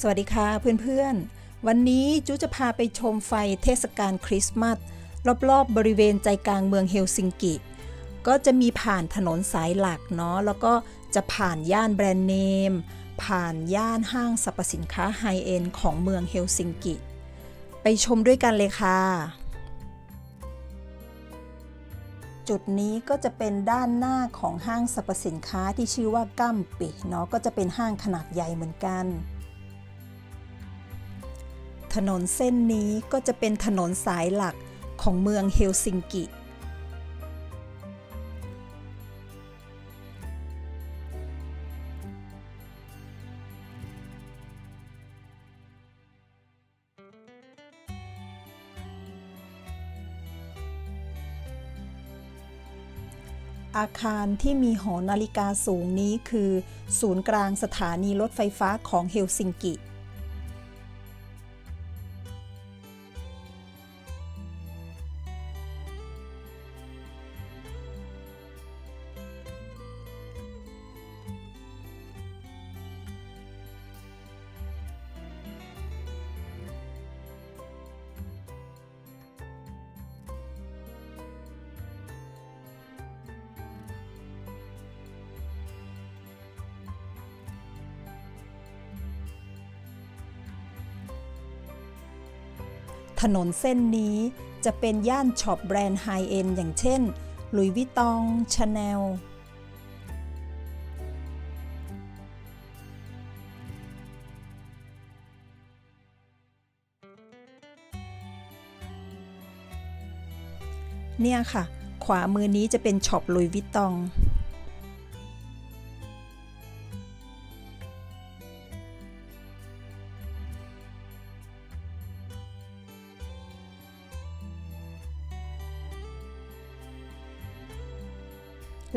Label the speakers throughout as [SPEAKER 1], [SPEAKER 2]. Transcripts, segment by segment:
[SPEAKER 1] สวัสดีค่ะเพื่อนๆ วันนี้จูจะพาไปชมไฟเทศกาลคริสต์มาสรอบๆบบริเวณใจกลางเมืองเฮลซิงกิ ก็จะมีผ่านถนนสายหลักเนาะแล้วก็จะผ่านย่านแบรนด์เนม ผ่านย่านห้างสรรพสินค้าไฮเอ็นของเมืองเฮลซิงกิ ไปชมด้วยกันเลยค่ะ จุดนี้ก็จะเป็นด้านหน้าของห้างสรรพสินค้าที่ชื่อว่ากัมปิเนาะก็จะเป็นห้างขนาดใหญ่เหมือนกัน ถนนเส้นนี้ก็จะเป็นถนนสายหลักของเมืองเฮลซิงกิ อาคารที่มีหอนาฬิกาสูงนี้คือ ศูนย์กลางสถานีรถไฟฟ้าของเฮลซิงกิ ถนนเส้นนี้จะเป็นย่านช็อปแบรนด์ไฮเอ็นอย่างเช่นหลุยวิตองชาแนลเนี่ยค่ะ ขวามือนี้จะเป็นช็อปลุยวิตตอง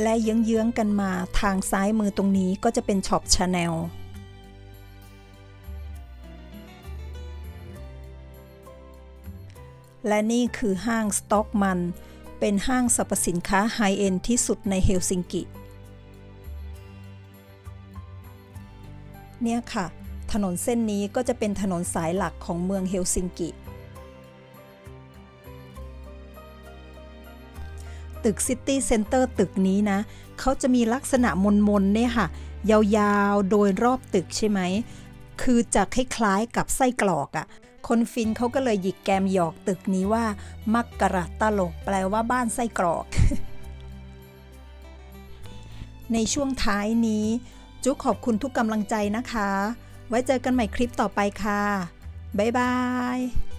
[SPEAKER 1] และเยื้องๆกันมาทางซ้ายมือตรงนี้ก็จะเป็นช็อปชาแนลและนี่คือห้างสต็อกมัน เป็นห้างสรรพสินค้าไฮเอ็นที่สุดในเฮลซิงกิ เนี่ยค่ะ ถนนเส้นนี้ก็จะเป็นถนนสายหลักของเมืองเฮลซิงกิ ตึกซิตี้เซ็นเตอร์ตึกนี้นะ เขาจะมีลักษณะมนๆเนี่ยค่ะ ยาวๆ โดยรอบตึกใช่ไหม คือจะคล้ายๆกับไส้กรอกอะ่ะ คนฟินเขาก็เลยหยิกแกมหยอกตึกนี้ว่า มักกระตลก แปลว่าบ้านไส้กรอก ในช่วงท้ายนี้ จุ๊กขอบคุณทุกกำลังใจนะคะ ไว้เจอกันใหม่คลิปต่อไปค่ะ บ๊ายบาย